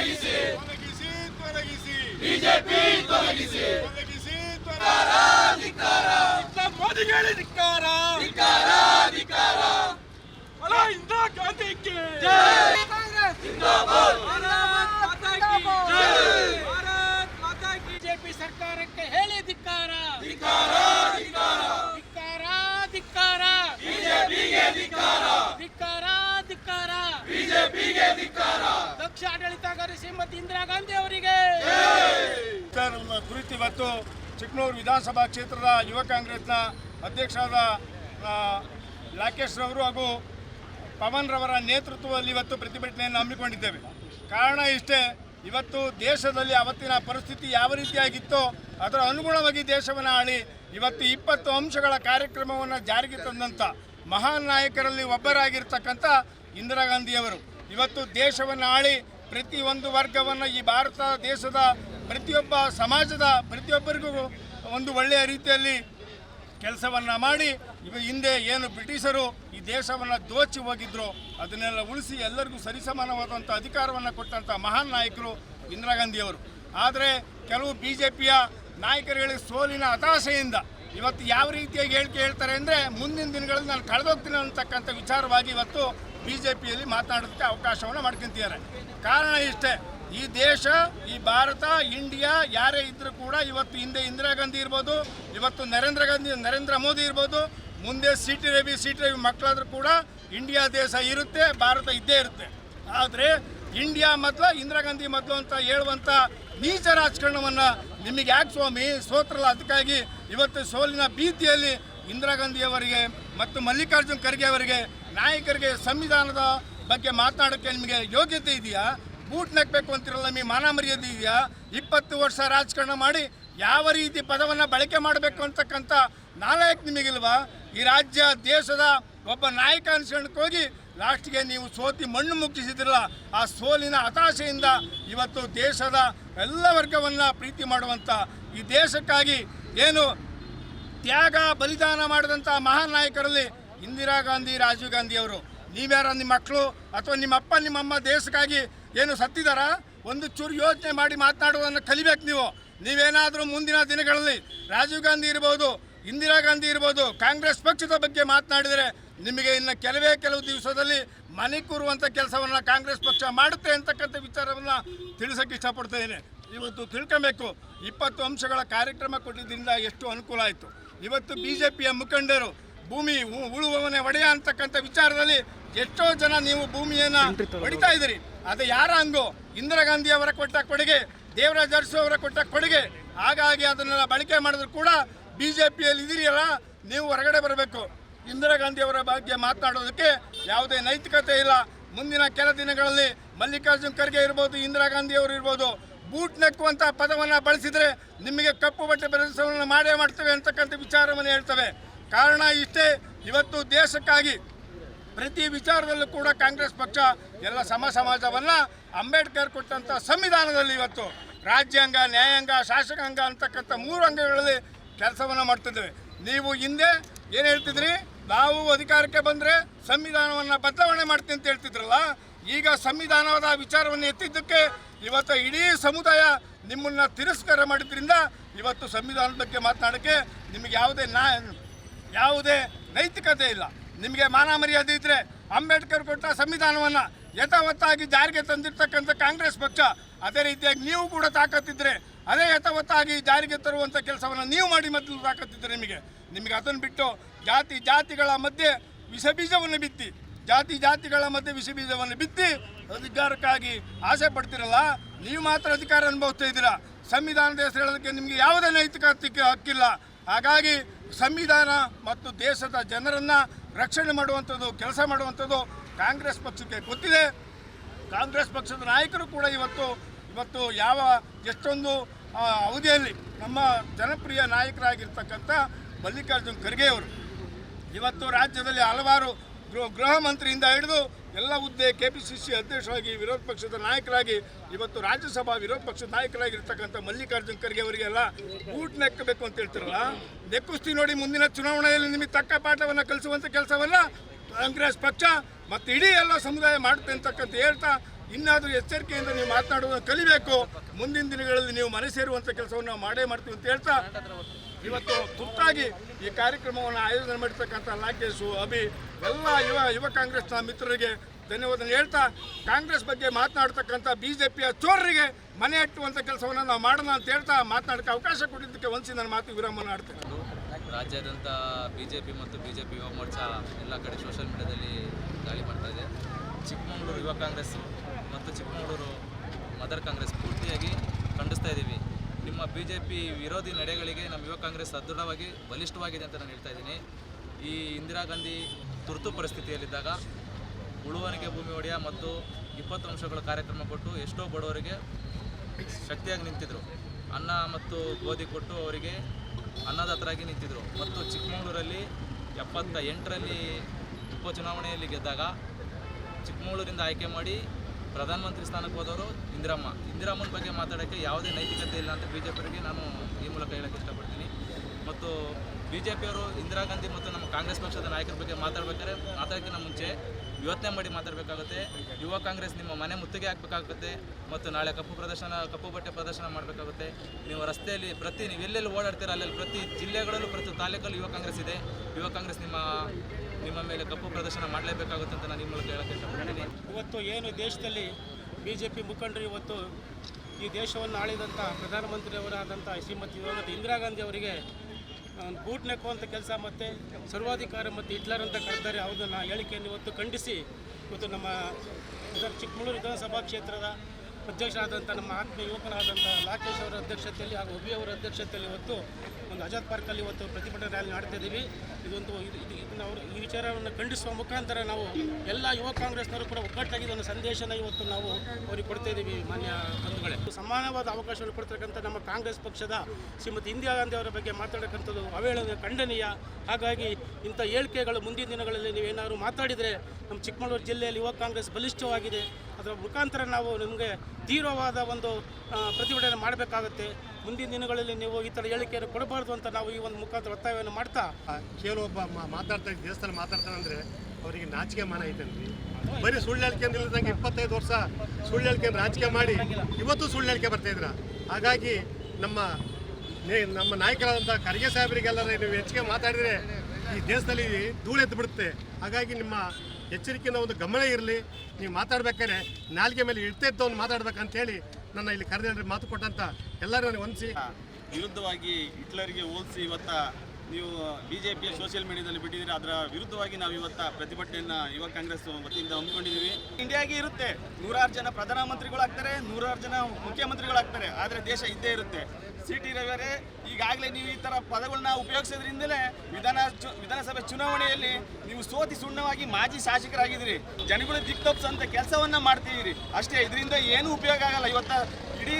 ತೊಲಗಿಸಿ ತೊಲಗಿಸಿ ತೊಲಗಿಸಿ BJP ತೊಲಗಿಸಿ ತೊಲಗಿಸಿ ಮೋದಿಗೆ ಧಿಕ್ಕಾರ ಧಿಕ್ಕಾರ ಧಿಕ್ಕಾರ ಅಲ್ಲ ಇಂದಿರಾ ಗಾಂಧಿಗೆ ಜೈ ಕಾಂಗ್ರೆಸ್ ಜಿಂದಾಬಾದ್ ಭಾರತ್ ಮಾತಾ ಕಿ ಜೈ. ಭಾರತ್ ಮಾತಾ ಕಿ ಬಿಜೆಪಿ ಸರ್ಕಾರಕ್ಕೆ ಹೇಳಿ ಧಿಕ್ಕಾರ ಧಿಕ್ಕಾರ ಧಿಕ್ಕಾರ ಧಿಕ್ಕಾರ ಧಿಕ್ಕಾರ ಬಿಜೆಪಿಗೆ ಧಿಕ್ಕಾರ ಧಿಕ್ಕಾರ ಧಿಕ್ಕಾರ ಬಿಜೆಪಿಗೆ ಧಿಕ್ಕಾರ ದಕ್ಷ ಆಡಳಿತಗಾರಿ ಶ್ರೀಮತಿ ಇಂದಿರಾ ಗಾಂಧಿ ಅವರಿಗೆ. ಕುರಿತು ಇವತ್ತು ಚಿಕ್ಕನೂರು ವಿಧಾನಸಭಾ ಕ್ಷೇತ್ರದ ಯುವ ಕಾಂಗ್ರೆಸ್ನ ಅಧ್ಯಕ್ಷರಾದ ಆ, ರಾಕೇಶ್ ರವರು ಹಾಗೂ ಪವನ್ ರವರ ನೇತೃತ್ವದಲ್ಲಿ ಇವತ್ತು ಪ್ರತಿಭಟನೆಯನ್ನು ಹಮ್ಮಿಕೊಂಡಿದ್ದೇವೆ. ಕಾರಣ ಇಷ್ಟೇ ಇವತ್ತು ದೇಶದಲ್ಲಿ ಅವತ್ತಿನ ಪರಿಸ್ಥಿತಿ ಯಾವ ರೀತಿಯಾಗಿತ್ತೋ ಅದರ ಅನುಗುಣವಾಗಿ ದೇಶವನ್ನು ಆಳಿ ಇವತ್ತು ಇಪ್ಪತ್ತು ಅಂಶಗಳ ಕಾರ್ಯಕ್ರಮವನ್ನು ಜಾರಿಗೆ ತಂದಂಥ ಮಹಾನ್ ನಾಯಕರಲ್ಲಿ ಒಬ್ಬರಾಗಿರ್ತಕ್ಕಂಥ ಇಂದಿರಾ ಗಾಂಧಿಯವರು ಇವತ್ತು ದೇಶವನ್ನು ಆಳಿ ಪ್ರತಿಯೊಂದು ವರ್ಗವನ್ನು ಈ ಭಾರತ ದೇಶದ ಪ್ರತಿಯೊಬ್ಬ ಸಮಾಜದ ಪ್ರತಿಯೊಬ್ಬರಿಗೂ ಒಂದು ಒಳ್ಳೆಯ ರೀತಿಯಲ್ಲಿ ಕೆಲಸವನ್ನು ಮಾಡಿ ಹಿಂದೆ ಏನು ಬ್ರಿಟಿಷರು ಈ ದೇಶವನ್ನು ದೋಚಿ ಹೋಗಿದ್ರು, ಅದನ್ನೆಲ್ಲ ಉಳಿಸಿ ಎಲ್ಲರಿಗೂ ಸರಿಸಮಾನವಾದಂಥ ಅಧಿಕಾರವನ್ನು ಕೊಟ್ಟಂಥ ಮಹಾನ್ ನಾಯಕರು ಇಂದಿರಾ ಗಾಂಧಿಯವರು. ಆದರೆ ಕೆಲವು ಬಿ ಜೆ ಪಿಯ ನಾಯಕರುಗಳಿಗೆ ಸೋಲಿನ ಹತಾಶೆಯಿಂದ ಇವತ್ತು ಯಾವ ರೀತಿಯಾಗಿ ಹೇಳಿಕೆ ಹೇಳ್ತಾರೆ ಅಂದರೆ ಮುಂದಿನ ದಿನಗಳಲ್ಲಿ ನಾನು ಕಳೆದೋಗ್ತೀನಿ ಅಂತಕ್ಕಂಥ ವಿಚಾರವಾಗಿ ಇವತ್ತು ಬಿ ಜೆ ಪಿಯಲ್ಲಿ ಮಾತನಾಡೋದಕ್ಕೆ ಅವಕಾಶವನ್ನು ಮಾಡ್ಕೊಂತಿದ್ದಾರೆ. ಕಾರಣ ಇಷ್ಟೇ, ಈ ದೇಶ, ಈ ಭಾರತ, ಇಂಡಿಯಾ ಯಾರೇ ಇದ್ದರೂ ಕೂಡ ಇವತ್ತು ಹಿಂದೆ ಇಂದಿರಾ ಗಾಂಧಿ ಇರ್ಬೋದು, ಇವತ್ತು ನರೇಂದ್ರ ಗಾಂಧಿ, ನರೇಂದ್ರ ಮೋದಿ ಇರ್ಬೋದು, ಮುಂದೆ C T Ravi, C T Ravi ಮಕ್ಕಳಾದ್ರೂ ಕೂಡ ಇಂಡಿಯಾ ದೇಶ ಇರುತ್ತೆ, ಭಾರತ ಇದ್ದೇ ಇರುತ್ತೆ. ಆದರೆ ಇಂಡಿಯಾ ಮೊದಲು, ಇಂದಿರಾ ಗಾಂಧಿ ಮೊದಲು ಅಂತ ಹೇಳುವಂಥ ನೀಚ ರಾಜಕಾರಣವನ್ನು ನಿಮಗೆ ಯಾಕೆ ಸ್ವಾಮಿ, ಸೋತ್ರಲ್ಲ? ಅದಕ್ಕಾಗಿ ಇವತ್ತು ಸೋಲಿನ ಭೀತಿಯಲ್ಲಿ ಇಂದಿರಾ ಗಾಂಧಿಯವರಿಗೆ ಮತ್ತು ಮಲ್ಲಿಕಾರ್ಜುನ್ ಖರ್ಗೆ ಅವರಿಗೆ ನಾಯಕರಿಗೆ ಸಂವಿಧಾನದ ಬಗ್ಗೆ ಮಾತನಾಡೋಕ್ಕೆ ನಿಮಗೆ ಯೋಗ್ಯತೆ ಇದೆಯಾ? ಬೂಟ್ ನೆಕ್ಬೇಕು ಅಂತಿರಲ್ಲ, ನಿಮಗೆ ಮಾನ ಮರ್ಯಾದೆ ಇದೆಯಾ? ಇಪ್ಪತ್ತು ವರ್ಷ ರಾಜಕಾರಣ ಮಾಡಿ ಯಾವ ರೀತಿ ಪದವನ್ನು ಬಳಕೆ ಮಾಡಬೇಕು ಅಂತಕ್ಕಂಥ ನಾಲಾಯಕ್ ನಿಮಗಿಲ್ವಾ? ಈ ರಾಜ್ಯ, ದೇಶದ ಒಬ್ಬ ನಾಯಕ ಹೋಗಿ ಲಾಸ್ಟ್ಗೆ ನೀವು ಸೋತಿ ಮಣ್ಣು ಮುಕ್ಕಿಸಿದಿರಲ್ಲ ಆ ಸೋಲಿನ ಹತಾಶೆಯಿಂದ ಇವತ್ತು ದೇಶದ ಎಲ್ಲ ವರ್ಗವನ್ನು ಪ್ರೀತಿ ಮಾಡುವಂಥ ಈ ದೇಶಕ್ಕಾಗಿ ಏನು ತ್ಯಾಗ, ಬಲಿದಾನ ಮಾಡಿದಂಥ ಮಹಾನ್ ನಾಯಕರಲ್ಲಿ ಇಂದಿರಾ ಗಾಂಧಿ, ರಾಜೀವ್ ಗಾಂಧಿ ಅವರು. ನೀವ್ಯಾರ ನಿಮ್ಮ ಮಕ್ಕಳು ಅಥವಾ ನಿಮ್ಮ ಅಪ್ಪ ನಿಮ್ಮಮ್ಮ ದೇಶಕ್ಕಾಗಿ ಏನು ಸತ್ತಿದಾರ? ಒಂದು ಚೂರು ಯೋಚನೆ ಮಾಡಿ ಮಾತನಾಡುವುದನ್ನು ಕಲಿಬೇಕು ನೀವು. ನೀವೇನಾದರೂ ಮುಂದಿನ ದಿನಗಳಲ್ಲಿ ರಾಜೀವ್ ಗಾಂಧಿ ಇರ್ಬೋದು, ಇಂದಿರಾ ಗಾಂಧಿ ಇರ್ಬೋದು, ಕಾಂಗ್ರೆಸ್ ಪಕ್ಷದ ಬಗ್ಗೆ ಮಾತನಾಡಿದರೆ ನಿಮಗೆ ಇನ್ನು ಕೆಲವೇ ಕೆಲವು ದಿವಸದಲ್ಲಿ ಮನೆ ಕೂರುವಂಥ ಕೆಲಸವನ್ನು ಕಾಂಗ್ರೆಸ್ ಪಕ್ಷ ಮಾಡುತ್ತೆ ಅಂತಕ್ಕಂಥ ವಿಚಾರವನ್ನು ತಿಳಿಸೋಕ್ಕೆ ಇಷ್ಟಪಡ್ತಾ ಇವತ್ತು ತಿಳ್ಕೊಬೇಕು, ಇಪ್ಪತ್ತು ಅಂಶಗಳ ಕಾರ್ಯಕ್ರಮ ಕೊಟ್ಟಿದ್ದರಿಂದ ಎಷ್ಟು ಅನುಕೂಲ ಆಯಿತು. ಇವತ್ತು ಬಿ ಜೆ ಪಿಯ ಮುಖಂಡರು ಭೂಮಿ ಉಳುವವನೇ ಒಡೆಯ ಅಂತಕ್ಕಂಥ ವಿಚಾರದಲ್ಲಿ ಎಷ್ಟೋ ಜನ ನೀವು ಭೂಮಿಯನ್ನು ಹೊಡಿತಾ ಇದ್ದೀರಿ. ಅದು ಯಾರ ಅಂಗೋ? ಇಂದಿರಾ ಗಾಂಧಿ ಅವರ ಕೊಟ್ಟ ಕೊಡುಗೆ ದೇವರಾಜ್ ಅರಸು ಅವರ ಕೊಟ್ಟ ಕೊಡುಗೆ. ಹಾಗಾಗಿ ಅದನ್ನೆಲ್ಲ ಬಳಕೆ ಮಾಡಿದ್ರು ಕೂಡ ಬಿ ಜೆ ಪಿಯಲ್ಲಿ ಇದೀರಿಯಲ್ಲ ನೀವು ಹೊರಗಡೆ ಬರಬೇಕು. ಇಂದಿರಾ ಗಾಂಧಿ ಅವರ ಬಗ್ಗೆ ಮಾತನಾಡೋದಕ್ಕೆ ಯಾವುದೇ ನೈತಿಕತೆ ಇಲ್ಲ. ಮುಂದಿನ ಕೆಲ ದಿನಗಳಲ್ಲಿ ಮಲ್ಲಿಕಾರ್ಜುನ್ ಖರ್ಗೆ ಇರ್ಬೋದು ಇಂದಿರಾ ಗಾಂಧಿ ಅವರು ಇರ್ಬೋದು ಬೂಟ್ ನೆಕ್ಕುವಂಥ ಪದವನ್ನು ಬಳಸಿದರೆ ನಿಮಗೆ ಕಪ್ಪು ಬಟ್ಟೆ ಪ್ರದರ್ಶನವನ್ನು ಮಾಡೇ ಮಾಡ್ತೇವೆ ಅಂತಕ್ಕಂಥ ವಿಚಾರವನ್ನು ಹೇಳ್ತವೆ. ಕಾರಣ ಇಷ್ಟೇ, ಇವತ್ತು ದೇಶಕ್ಕಾಗಿ ಪ್ರತಿ ವಿಚಾರದಲ್ಲೂ ಕೂಡ ಕಾಂಗ್ರೆಸ್ ಪಕ್ಷ ಎಲ್ಲ ಸಮ ಸಮಾಜವನ್ನು ಅಂಬೇಡ್ಕರ್ ಕೊಟ್ಟಂಥ ಸಂವಿಧಾನದಲ್ಲಿ ಇವತ್ತು ರಾಜ್ಯಾಂಗ, ನ್ಯಾಯಾಂಗ, ಶಾಸಕಾಂಗ ಅಂತಕ್ಕಂಥ ಮೂರು ಅಂಗಗಳಲ್ಲಿ ಕೆಲಸವನ್ನು ಮಾಡ್ತಿದ್ದೇವೆ ನೀವು ಹಿಂದೆ ಏನು ಹೇಳ್ತಿದ್ರಿ? ನಾವು ಅಧಿಕಾರಕ್ಕೆ ಬಂದರೆ ಸಂವಿಧಾನವನ್ನು ಬದಲಾವಣೆ ಮಾಡ್ತೀನಿ ಅಂತ ಹೇಳ್ತಿದ್ರಲ್ಲ, ಈಗ ಸಂವಿಧಾನದ ವಿಚಾರವನ್ನು ಎತ್ತಿದ್ದಕ್ಕೆ ಇವತ್ತು ಇಡೀ ಸಮುದಾಯ ನಿಮ್ಮನ್ನು ತಿರಸ್ಕಾರ ಮಾಡಿದ್ರಿಂದ ಇವತ್ತು ಸಂವಿಧಾನದ ಬಗ್ಗೆ ಮಾತನಾಡೋಕ್ಕೆ ನಿಮಗೆ ಯಾವುದೇ ನಾ ಯಾವುದೇ ನೈತಿಕತೆ ಇಲ್ಲ. ನಿಮಗೆ ಮಾನ ಮರ್ಯಾದೆ ಇದ್ದರೆ ಅಂಬೇಡ್ಕರ್ ಕೊಟ್ಟ ಸಂವಿಧಾನವನ್ನು ಯಥಾವತ್ತಾಗಿ ಜಾರಿಗೆ ತಂದಿರ್ತಕ್ಕಂಥ ಕಾಂಗ್ರೆಸ್ ಪಕ್ಷ, ಅದೇ ರೀತಿಯಾಗಿ ನೀವು ಕೂಡ ತಾಕತ್ತಿದ್ರೆ ಅದೇ ಯಥಾವತ್ತಾಗಿ ಜಾರಿಗೆ ತರುವಂಥ ಕೆಲಸವನ್ನು ನೀವು ಮಾಡಿ ಮೊದಲು ತಾಕತ್ತಿದ್ರೆ ನಿಮಗೆ. ನಿಮಗೆ ಅದನ್ನು ಬಿಟ್ಟು ಜಾತಿ ಜಾತಿಗಳ ಮಧ್ಯೆ ವಿಷ ಬೀಜವನ್ನು ಬಿತ್ತಿ, ಜಾತಿ ಜಾತಿಗಳ ಮಧ್ಯೆ ವಿಷ ಬೀಜವನ್ನು ಬಿತ್ತಿ ಅಧಿಕಾರಕ್ಕಾಗಿ ಆಸೆ ಪಡ್ತಿರಲ್ಲ, ನೀವು ಮಾತ್ರ ಅಧಿಕಾರ ಅನುಭವಿಸ್ತಾ ಇದ್ದೀರಾ. ಸಂವಿಧಾನದ ಹೆಸರು ಹೇಳೋದಕ್ಕೆ ನಿಮಗೆ ಯಾವುದೇ ನೈತಿಕ ಹಕ್ಕಿಲ್ಲ. ಹಾಗಾಗಿ ಸಂವಿಧಾನ ಮತ್ತು ದೇಶದ ಜನರನ್ನು ರಕ್ಷಣೆ ಮಾಡುವಂಥದ್ದು, ಕೆಲಸ ಮಾಡುವಂಥದ್ದು ಕಾಂಗ್ರೆಸ್ ಪಕ್ಷಕ್ಕೆ ಗೊತ್ತಿದೆ. ಕಾಂಗ್ರೆಸ್ ಪಕ್ಷದ ನಾಯಕರು ಕೂಡ ಇವತ್ತು ಇವತ್ತು ಯಾವ ಎಷ್ಟೊಂದು ಅವಧಿಯಲ್ಲಿ ನಮ್ಮ ಜನಪ್ರಿಯ ನಾಯಕರಾಗಿರ್ತಕ್ಕಂಥ ಮಲ್ಲಿಕಾರ್ಜುನ್ ಖರ್ಗೆಯವರು ಇವತ್ತು ರಾಜ್ಯದಲ್ಲಿ ಹಲವಾರು ಗೃಹ ಗೃಹ ಮಂತ್ರಿಯಿಂದ ಹಿಡಿದು ಎಲ್ಲ ಹುದ್ದೆ ಕೆ ಪಿ ಸಿ ಸಿ ಅಧ್ಯಕ್ಷರಾಗಿ, ವಿರೋಧ ಪಕ್ಷದ ನಾಯಕರಾಗಿ, ಇವತ್ತು ರಾಜ್ಯಸಭಾ ವಿರೋಧ ಪಕ್ಷದ ನಾಯಕರಾಗಿರ್ತಕ್ಕಂಥ ಮಲ್ಲಿಕಾರ್ಜುನ್ ಖರ್ಗೆ ಅವರಿಗೆಲ್ಲ ಬೂಟ್ ನೆಕ್ಕಬೇಕು ಅಂತ ಹೇಳ್ತಿರಲ್ಲ, ನೆಕ್ಕಿಸ್ತೀವಿ ನೋಡಿ ಮುಂದಿನ ಚುನಾವಣೆಯಲ್ಲಿ ನಿಮಗೆ ತಕ್ಕ ಪಾಠವನ್ನು ಕಲಿಸುವಂಥ ಕೆಲಸವನ್ನು ಕಾಂಗ್ರೆಸ್ ಪಕ್ಷ ಮತ್ತು ಇಡೀ ಎಲ್ಲ ಸಮುದಾಯ ಮಾಡುತ್ತೆ ಅಂತಕ್ಕಂಥ ಹೇಳ್ತಾ ಇನ್ನಾದರೂ ಎಚ್ಚರಿಕೆಯಿಂದ ನೀವು ಮಾತನಾಡುವುದನ್ನು ಕಲಿಬೇಕು. ಮುಂದಿನ ದಿನಗಳಲ್ಲಿ ನೀವು ಮನೆ ಸೇರುವಂಥ ಕೆಲಸವನ್ನು ನಾವು ಮಾಡೇ ಮಾಡ್ತೀವಿ ಅಂತ ಹೇಳ್ತಾ ಇವತ್ತು ತುರ್ತಾಗಿ ಈ ಕಾರ್ಯಕ್ರಮವನ್ನು ಆಯೋಜನೆ ಮಾಡಿರ್ತಕ್ಕಂಥ ಲಾಕೇಶು ಅಭಿ, ಎಲ್ಲ ಯುವ ಯುವ ಕಾಂಗ್ರೆಸ್ನ ಮಿತ್ರರಿಗೆ ಧನ್ಯವಾದ ಹೇಳ್ತಾ ಕಾಂಗ್ರೆಸ್ ಬಗ್ಗೆ ಮಾತನಾಡ್ತಕ್ಕಂಥ ಬಿ ಜೆ ಪಿಯ ಚೋರರಿಗೆ ಮನೆ ಹಟ್ಟುವಂಥ ಕೆಲಸವನ್ನು ನಾವು ಮಾಡೋಣ ಅಂತ ಹೇಳ್ತಾ ಮಾತನಾಡೋಕ್ಕೆ ಅವಕಾಶ ಕೊಟ್ಟಿದ್ದಕ್ಕೆ ಒಂದ್ಸಿ ನನ್ನ ಮಾತು ವಿರಾಮವನ್ನು ಆಡ್ತೇನೆ ರಾಜ್ಯಾದ್ಯಂತ ಬಿ ಜೆ ಪಿ ಮತ್ತು B J P Yuva Morcha ಎಲ್ಲ ಕಡೆ ಸೋಷಿಯಲ್ ಮೀಡಿಯಾದಲ್ಲಿ ದಾಳಿ ಮಾಡ್ತಾ ಇದೆ. ಚಿಕ್ಕಮಗಳೂರು ಯುವ ಕಾಂಗ್ರೆಸ್ ಮತ್ತು ಚಿಕ್ಕಮಗಳೂರು ಮದರ್ ಕಾಂಗ್ರೆಸ್ ಪೂರ್ತಿಯಾಗಿ ಖಂಡಿಸ್ತಾ ಇದ್ದೀವಿ. ನಿಮ್ಮ ಬಿ ಜೆ ಪಿ ವಿರೋಧಿ ನಡೆಗಳಿಗೆ ನಮ್ಮ ಯುವ ಕಾಂಗ್ರೆಸ್ ಸದೃಢವಾಗಿ, ಬಲಿಷ್ಠವಾಗಿದೆ ಅಂತ ನಾನು ಹೇಳ್ತಾ ಇದ್ದೀನಿ. ಈ ಇಂದಿರಾ ಗಾಂಧಿ ತುರ್ತು ಪರಿಸ್ಥಿತಿಯಲ್ಲಿದ್ದಾಗ ಉಳುವಣಿಗೆ ಭೂಮಿ ಒಡೆಯ ಮತ್ತು ಇಪ್ಪತ್ತು ಅಂಶಗಳ ಕಾರ್ಯಕ್ರಮ ಕೊಟ್ಟು ಎಷ್ಟೋ ಬಡವರಿಗೆ ಶಕ್ತಿಯಾಗಿ ನಿಂತಿದ್ರು. ಅನ್ನ ಮತ್ತು ಗೋಧಿ ಕೊಟ್ಟು ಅವರಿಗೆ ಅನ್ನದಾತರಾಗಿ ನಿಂತಿದ್ರು. ಮತ್ತು ಚಿಕ್ಕಮಗಳೂರಲ್ಲಿ ಎಪ್ಪತ್ತ ಎಂಟರಲ್ಲಿ ಉಪಚುನಾವಣೆಯಲ್ಲಿ ಗೆದ್ದಾಗ ಚಿಕ್ಕಮಗಳೂರಿಂದ ಆಯ್ಕೆ ಮಾಡಿ ಪ್ರಧಾನಮಂತ್ರಿ ಸ್ಥಾನಕ್ಕೆ ಹೋದವರು ಇಂದಿರಮ್ಮ. ಇಂದಿರಮ್ಮನ ಬಗ್ಗೆ ಮಾತಾಡೋಕ್ಕೆ ಯಾವುದೇ ನೈತಿಕತೆ ಇಲ್ಲ ಅಂತ ಬಿ ಜೆ ಪಿಯವರಿಗೆ ನಾನು ಈ ಮೂಲಕ ಹೇಳಕ್ಕೆ ಇಷ್ಟಪಡ್ತೀನಿ. ಮತ್ತು ಬಿ ಜೆ ಪಿಯವರು ಇಂದಿರಾ ಗಾಂಧಿ ಮತ್ತು ನಮ್ಮ ಕಾಂಗ್ರೆಸ್ ಪಕ್ಷದ ನಾಯಕರ ಬಗ್ಗೆ ಮಾತಾಡ್ಬೇಕಾದ್ರೆ ಮಾತಾಡೋಕ್ಕಿಂತ ಮುಂಚೆ ಯೋಚನೆ ಮಾಡಿ ಮಾತಾಡಬೇಕಾಗುತ್ತೆ. ಯುವ ಕಾಂಗ್ರೆಸ್ ನಿಮ್ಮ ಮನೆ ಮುತ್ತಿಗೆ ಹಾಕಬೇಕಾಗುತ್ತೆ ಮತ್ತು ನಾಳೆ ಕಪ್ಪು ಪ್ರದರ್ಶನ, ಕಪ್ಪು ಬಟ್ಟೆ ಪ್ರದರ್ಶನ ಮಾಡಬೇಕಾಗುತ್ತೆ. ನೀವು ರಸ್ತೆಯಲ್ಲಿ ಪ್ರತಿ, ನೀವು ಎಲ್ಲೆಲ್ಲಿ ಓಡಾಡ್ತೀರ ಅಲ್ಲೆಲ್ಲಿ ಪ್ರತಿ ಜಿಲ್ಲೆಗಳಲ್ಲೂ, ಪ್ರತಿ ತಾಲೂಕಲ್ಲೂ ಯುವ ಕಾಂಗ್ರೆಸ್ ಇದೆ. ಯುವ ಕಾಂಗ್ರೆಸ್ ನಿಮ್ಮ ನಿಮ್ಮ ಮೇಲೆ ಕಪ್ಪು ಪ್ರದರ್ಶನ ಮಾಡಲೇಬೇಕಾಗುತ್ತೆ ಅಂತ ನಾನು ನಿಮ್ಮ ಮೂಲಕ ಹೇಳಕ್ಕೆ ಇಷ್ಟಪಡ್ತೀನಿ. ಇವತ್ತು ಏನು ದೇಶದಲ್ಲಿ ಬಿ ಜೆ ಪಿ ಮುಖಂಡರು ಇವತ್ತು ಈ ದೇಶವನ್ನು ಆಳಿದಂಥ ಪ್ರಧಾನಮಂತ್ರಿಯವರಾದಂಥ ಶ್ರೀಮತಿ ದಿವಂಗತ ಇಂದಿರಾ ಗಾಂಧಿ ಅವರಿಗೆ ಬೂಟ್ ನೆಕ್ಕುವಂಥ ಕೆಲಸ ಮತ್ತು ಸರ್ವಾಧಿಕಾರ ಮತ್ತು ಹಿಟ್ಲರ್ ಅಂತ ಕರೆದಾರೆ ಅದನ್ನು ಹೇಳಿಕೆಯನ್ನು ಇವತ್ತು ಖಂಡಿಸಿ ಇವತ್ತು ನಮ್ಮ ಚಿಕ್ಕಮಗಳೂರು ವಿಧಾನಸಭಾ ಕ್ಷೇತ್ರದ ಅಧ್ಯಕ್ಷರಾದಂಥ ನಮ್ಮ ಆತ್ಮೀಯ ಯುವಕನಾದಂಥ ರಾಕೇಶ್ ಅವರ ಅಧ್ಯಕ್ಷತೆಯಲ್ಲಿ ಹಾಗೂ ಅಭಿ ಅವರ ಅಧ್ಯಕ್ಷತೆಯಲ್ಲಿ ಇವತ್ತು ಒಂದು ಆಜಾದ್ ಪಾರ್ಕಲ್ಲಿ ಇವತ್ತು ಪ್ರತಿಭಟನೆ ರ್ಯಾಲಿ ಇದ್ದೀವಿ. ಇದೊಂದು ಇದು ಇದು- ಇದನ್ನ ಅವರು ಈ ವಿಚಾರವನ್ನು ಖಂಡಿಸುವ ಮುಖಾಂತರ ನಾವು ಎಲ್ಲ ಯುವ ಕಾಂಗ್ರೆಸ್ನವರು ಕೂಡ ಒಗ್ಗಟ್ಟಾಗಿ ಒಂದು ಸಂದೇಶನ ಇವತ್ತು ನಾವು ಅವರಿಗೆ ಕೊಡ್ತಾ ಇದ್ದೀವಿ ಮಾನ್ಯ ಬಂಧುಗಳೇ. ಸಮಾನವಾದ ಅವಕಾಶವನ್ನು ಕೊಡ್ತಕ್ಕಂಥ ನಮ್ಮ ಕಾಂಗ್ರೆಸ್ ಪಕ್ಷದ ಶ್ರೀಮತಿ ಇಂದಿರಾ ಗಾಂಧಿ ಅವರ ಬಗ್ಗೆ ಮಾತಾಡಕ್ಕಂಥದ್ದು ಅವೇಳನ ಖಂಡನೀಯ. ಹಾಗಾಗಿ ಇಂಥ ಹೇಳಿಕೆಗಳು ಮುಂದಿನ ದಿನಗಳಲ್ಲಿ ನೀವೇನಾದ್ರು ಮಾತಾಡಿದರೆ ನಮ್ಮ ಚಿಕ್ಕಮಗಳೂರು ಜಿಲ್ಲೆಯಲ್ಲಿ ಯುವ ಕಾಂಗ್ರೆಸ್ ಬಲಿಷ್ಠವಾಗಿದೆ. ಅದರ ಮುಖಾಂತರ ನಾವು ನಿಮಗೆ ತೀವ್ರವಾದ ಒಂದು ಪ್ರತಿಭಟನೆ ಮಾಡಬೇಕಾಗುತ್ತೆ. ಮುಂದಿನ ದಿನಗಳಲ್ಲಿ ನೀವು ಈ ಥರ ಹೇಳಿಕೆಯನ್ನು ಕೊಡಬಾರ್ದು ಅಂತ ನಾವು ಈ ಒಂದು ಮುಖಾಂತರ ಒತ್ತಾಯವನ್ನು ಮಾಡ್ತಾ ಕೆಲವೊಬ್ಬ ಮಾತಾಡ್ತಾ ದೇವಸ್ಥಾನ ಮಾತಾಡ್ತಾನೆ ಅಂದ್ರೆ ಅವರಿಗೆ ನಾಚಿಕೆ ಮಾನ ಐತೇನ್ರಿ ಬರೀ ಸುಳ್ಳು ಹೇಳಿಕೆ ಇಲ್ಲದಂಗೆ ಇಪ್ಪತ್ತೈದು ವರ್ಷ ಸುಳ್ಳು ಹೇಳಿಕೆ ರಾಜಕೀಯ ಮಾಡಿ ಇವತ್ತು ಸುಳ್ಳು ಹೇಳಿಕೆ ಬರ್ತಾ ಇದ್ರ ಹಾಗಾಗಿ ನಮ್ಮ ನಮ್ಮ ನಾಯಕರಾದಂಥ ಖರ್ಗೆ ಸಾಹೇಬರಿಗೆಲ್ಲ ನೀವು ಹೆಚ್ಚಿಗೆ ಮಾತಾಡಿದರೆ ಈ ದೇಶದಲ್ಲಿ ಧೂಳೆದ್ದು ಬಿಡುತ್ತೆ. ಹಾಗಾಗಿ ನಿಮ್ಮ ಎಚ್ಚರಿಕೆಯಿಂದ ಒಂದು ಗಮನ ಇರಲಿ. ನೀವು ಮಾತಾಡ್ಬೇಕಾದ್ರೆ ನಾಲ್ಗೆ ಮೇಲೆ ಇಡ್ತಾ ಇದ್ದವನು ಮಾತಾಡ್ಬೇಕಂತೇಳಿ ನನ್ನ ಇಲ್ಲಿ ಕರೆದೇಳ್ರಿ ಮಾತು ಕೊಟ್ಟಂತ ಎಲ್ಲರೂ ನನಗೆ ಹೊಂದಿಸಿ. ವಿರುದ್ಧವಾಗಿ ಹಿಟ್ಲರ್ಗೆ ಹೋಲಿಸಿ ಇವತ್ತ ನೀವು ಬಿ ಜೆ ಸೋಷಿಯಲ್ ಮೀಡಿಯಾದಲ್ಲಿ ಬಿಟ್ಟಿದ್ದೀರಿ, ಅದರ ವಿರುದ್ಧವಾಗಿ ನಾವು ಇವತ್ತ ಪ್ರತಿಭಟನೆಯನ್ನು ಯುವ ಕಾಂಗ್ರೆಸ್ ವತಿಯಿಂದ ಹಮ್ಮಿಕೊಂಡಿದ್ದೀವಿ. ಇಂಡಿಯಾಗೆ ಇರುತ್ತೆ. ನೂರಾರು ಜನ ಪ್ರಧಾನಮಂತ್ರಿಗಳಾಗ್ತಾರೆ, ನೂರಾರು ಜನ ಮುಖ್ಯಮಂತ್ರಿಗಳಾಗ್ತಾರೆ, ಆದರೆ ದೇಶ ಇದ್ದೇ ಇರುತ್ತೆ. ಸಿ ಟಿ ರವಿಯವರೇ ಈಗಾಗಲೇ ನೀವು ಈ ಥರ ಪದಗಳನ್ನ ಉಪಯೋಗಿಸೋದ್ರಿಂದಲೇ ವಿಧಾನ ವಿಧಾನಸಭೆ ಚುನಾವಣೆಯಲ್ಲಿ ನೀವು ಸೋತಿ ಸುಣ್ಣವಾಗಿ ಮಾಜಿ ಶಾಸಕರಾಗಿದ್ದೀರಿ. ಜನಗಳು ದಿಕ್ತಪ್ಸಂತ ಕೆಲಸವನ್ನ ಮಾಡ್ತಿದ್ದೀರಿ. ಅಷ್ಟೇ, ಇದರಿಂದ ಏನೂ ಉಪಯೋಗ ಆಗಲ್ಲ. ಇವತ್ತ ಇಡೀ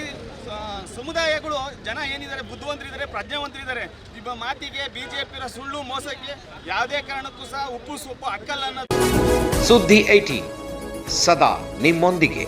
ಸಮುದಾಯಗಳು ಜನ ಏನಿದ್ದಾರೆ, ಬುದ್ಧಿವಂತರಿದ್ದಾರೆ, ಪ್ರಜ್ಞಾವಂತರಿದ್ದಾರೆ. ನಿಮ್ಮ ಮಾತಿಗೆ ಬಿಜೆಪಿಯ ಸುಳ್ಳು ಮೋಸಕ್ಕೆ ಯಾವುದೇ ಕಾರಣಕ್ಕೂ ಸಹ ಉಪ್ಪು ಸೊಪ್ಪು ಅಕ್ಕಲ್ಲ ಸುದ್ದಿ ಐಟಿ ಸದಾ ನಿಮ್ಮೊಂದಿಗೆ.